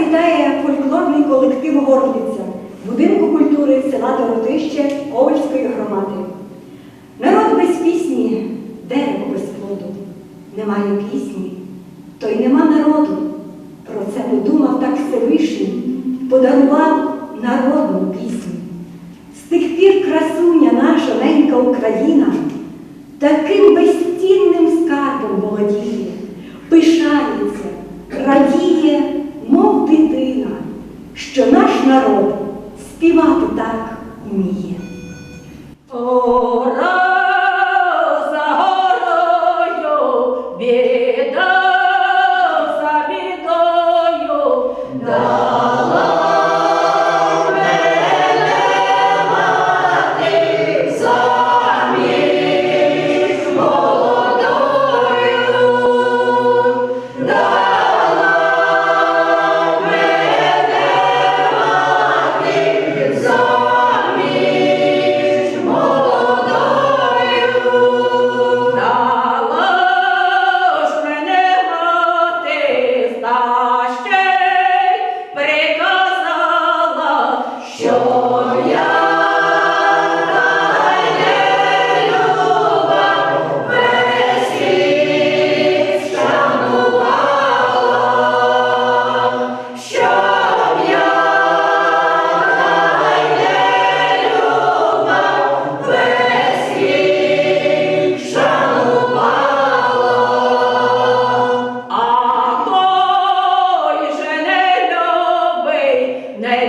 вітає фольклорний колектив Горлиця будинку культури села Доротище Ковальської громади. Народ без пісні, дерево без плоду. Немає пісні, то й нема народу.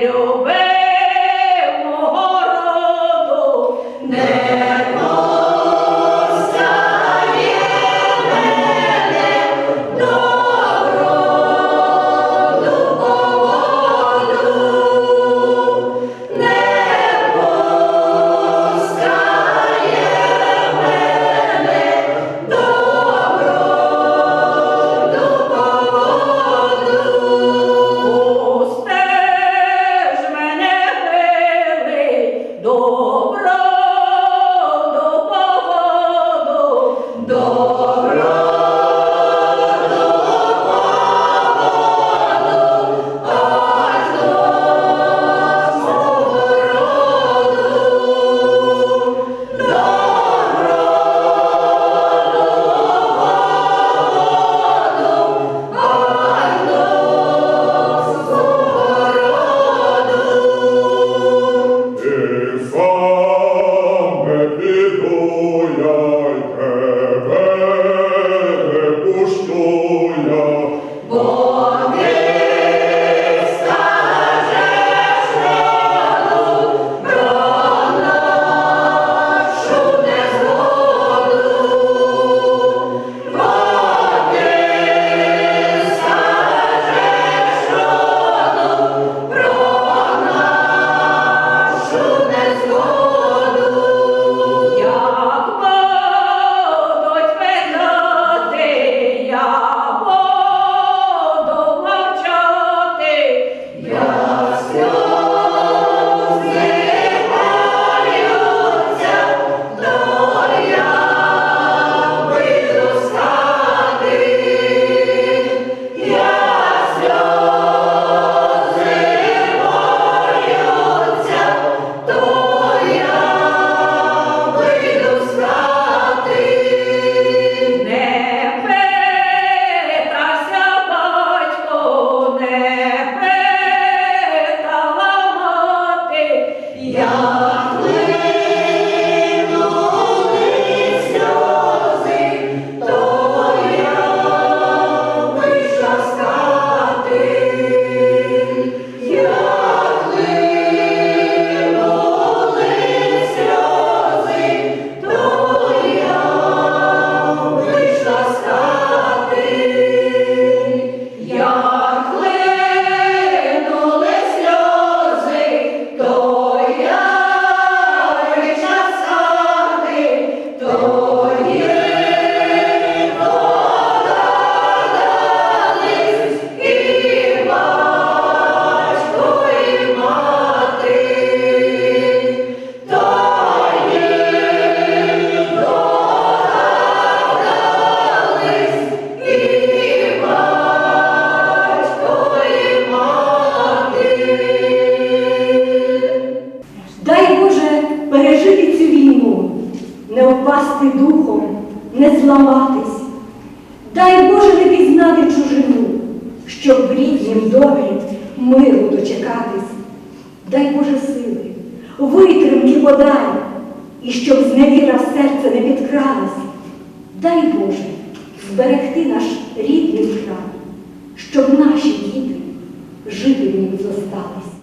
любить. щоб зневіра в серце не підкралась. Дай Боже зберегти наш рідний край, щоб наші діти жити в нім зостались.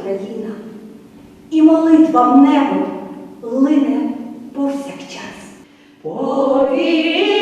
Україна, і молитва в небо лине повсякчас. Повір!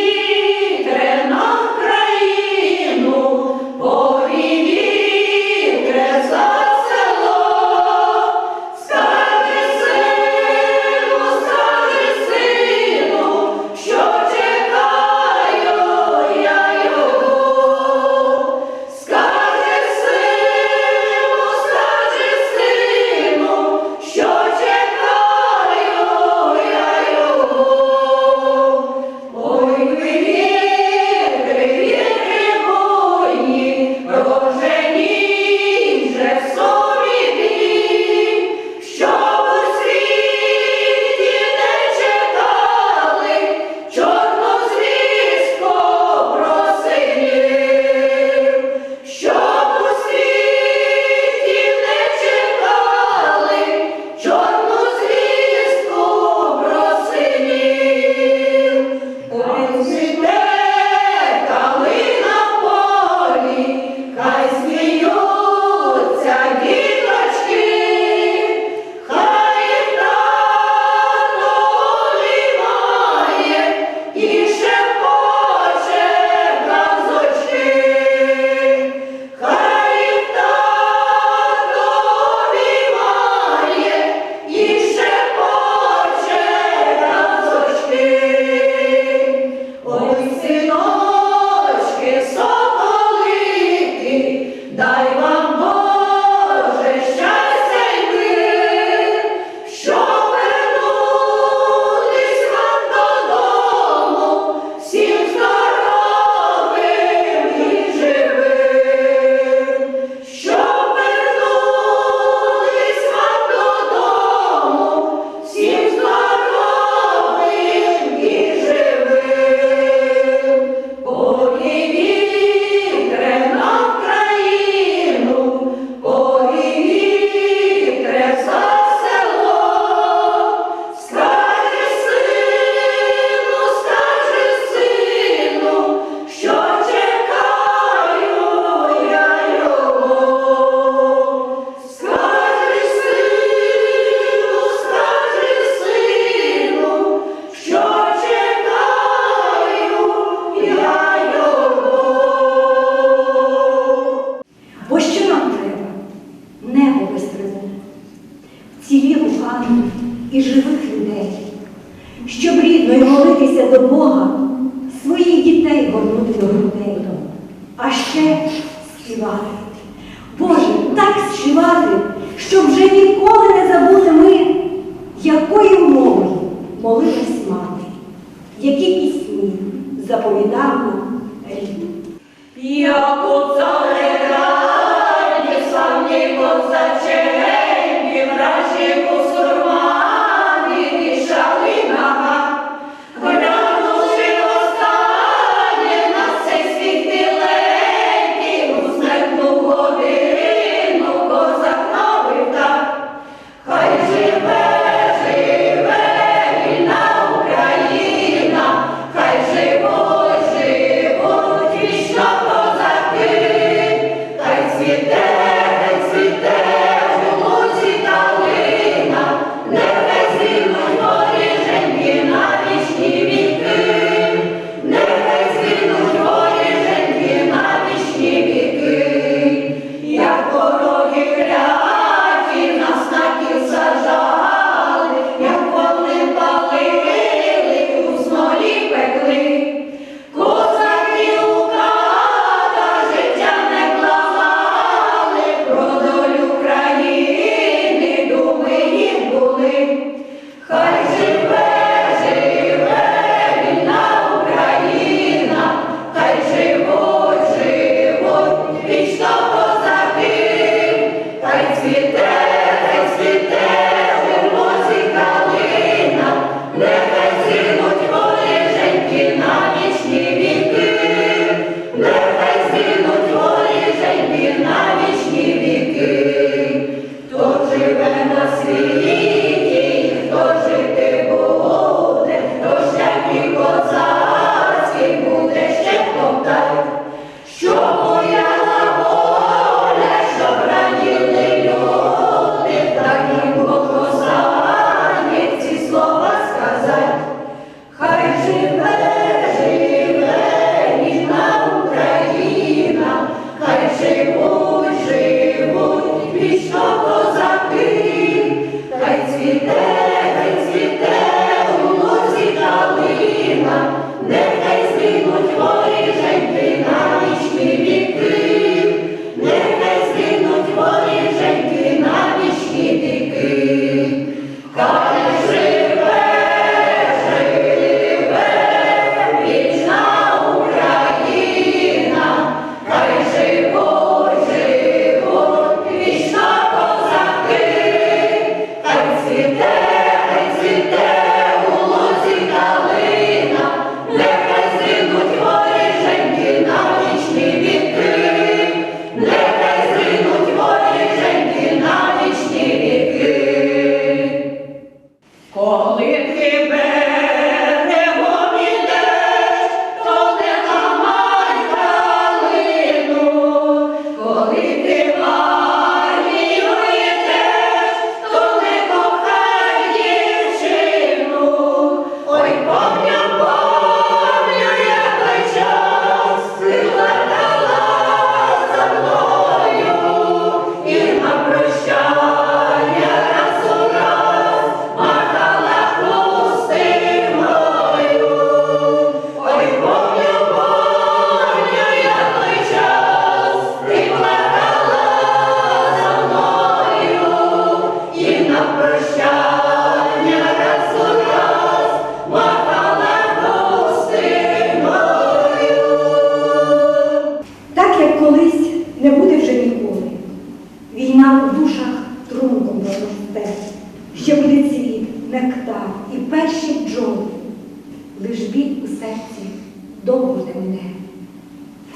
нехай згинуть воріженьки.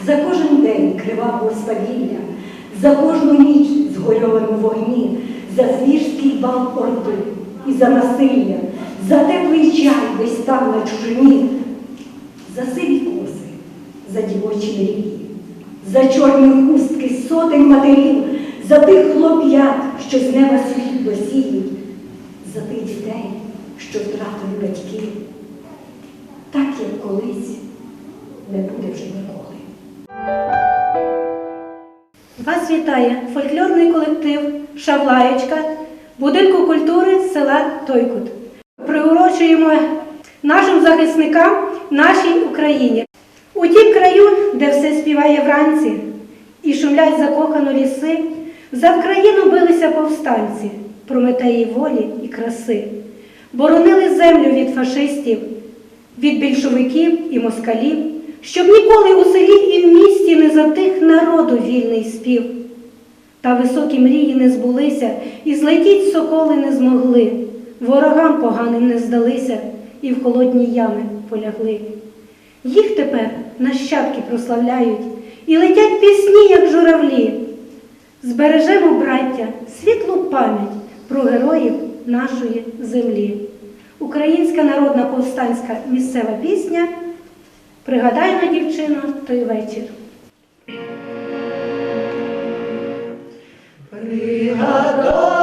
За кожен день кривавого свавілля, за кожну ніч згорьовану вогні, за звірський бал орди і за насилля, за теплий чай десь там на чужині, за сиві коси, за дівочі мрії, за чорні хустки сотень матерів, за тих хлоп'ят, що з неба світ досіють, за тих дітей, що втратили батьки, так як колись не буде вже нікого. Вас вітає фольклорний колектив Шавлаєчка будинку культури села Тойкут. Приурочуємо нашим захисникам нашій Україні. У тім краю, де все співає вранці, і шумлять закохано ліси, за країну билися повстанці, прометеї волі і краси, боронили землю від фашистів, від більшовиків і москалів щоб ніколи у селі і в місті не затих народу вільний спів. Та високі мрії не збулися, і злетіть соколи не змогли, ворогам поганим не здалися і в холодні ями полягли. Їх тепер нащадки прославляють і летять пісні, як журавлі. Збережемо, браття, світлу пам'ять про героїв нашої землі. Українська народна повстанська місцева пісня Пригадай на дівчино той вечір. Пригадаймо,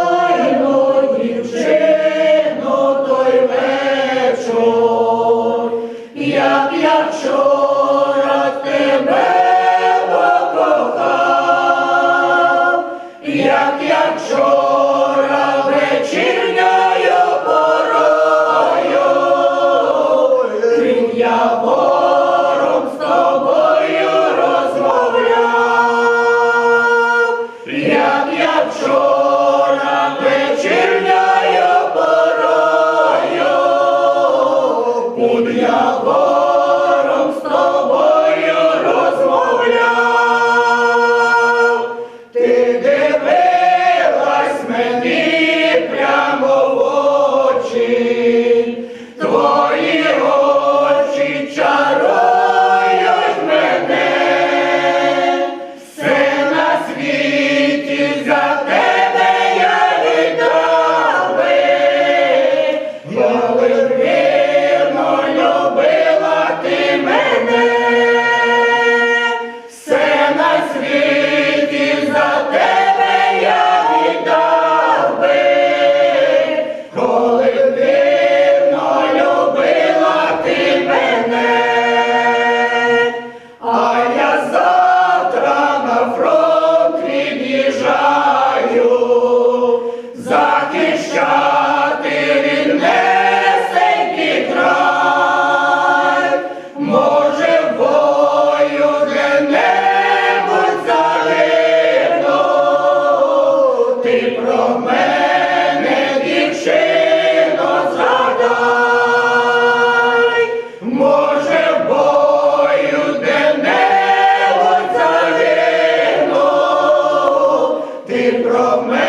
ти про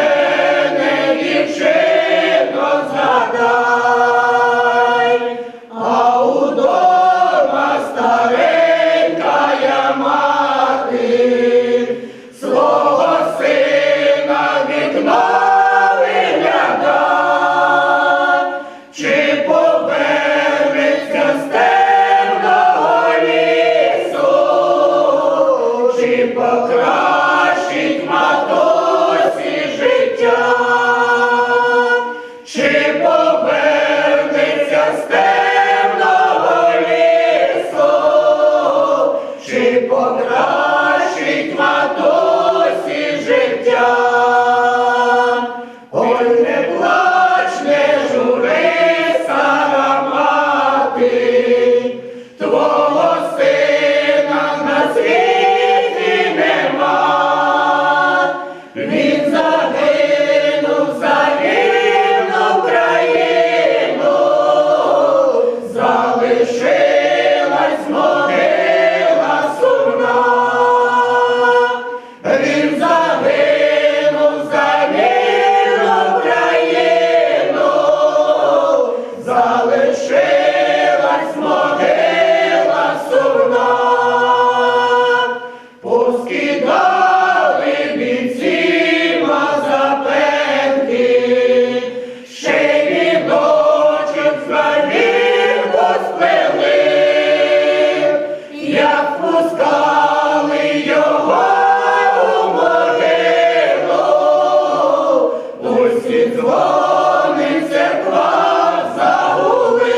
Вони церква загули,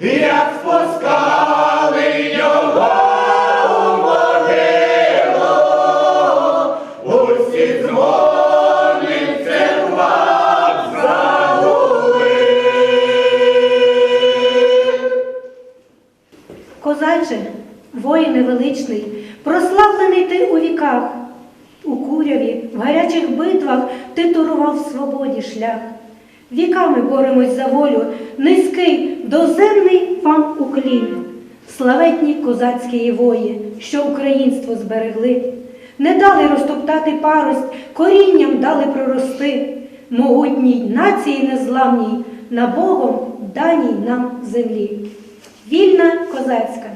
як спускали його у могилу, усі дзвони церква. Козаче, воїн невеличний, прославлений ти у віках. Ти турував свободі шлях. Віками боремось за волю, низький, доземний вам уклін. Славетні козацькі вої, що українство зберегли, не дали розтоптати парость, корінням дали прорости, могутній нації незламній, на Богом даній нам землі. Вільна козацька.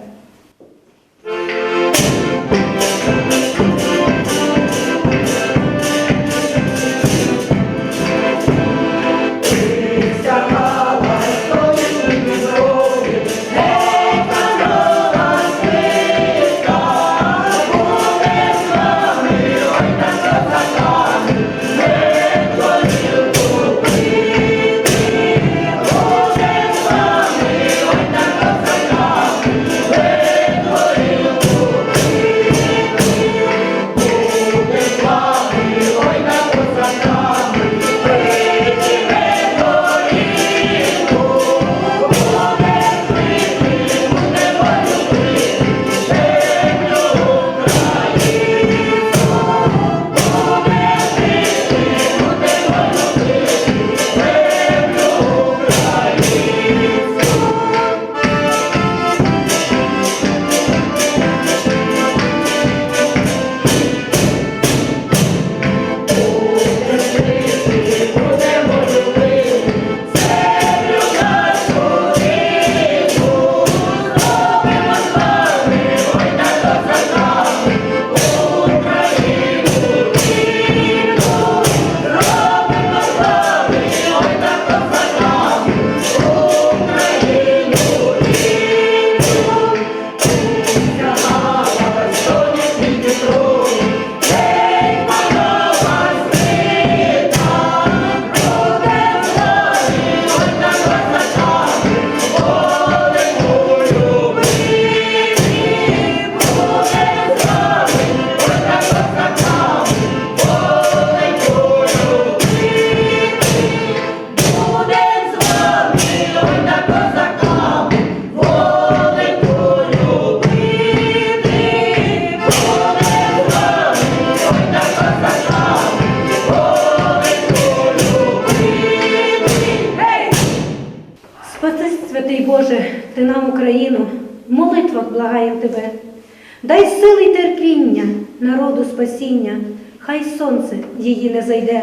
Сонце її не зайде.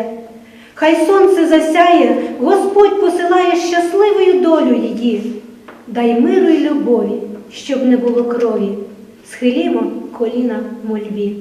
Хай сонце засяє, Господь посилає щасливою долю її. Дай миру й любові, щоб не було крові. Схилімо коліна мольбі.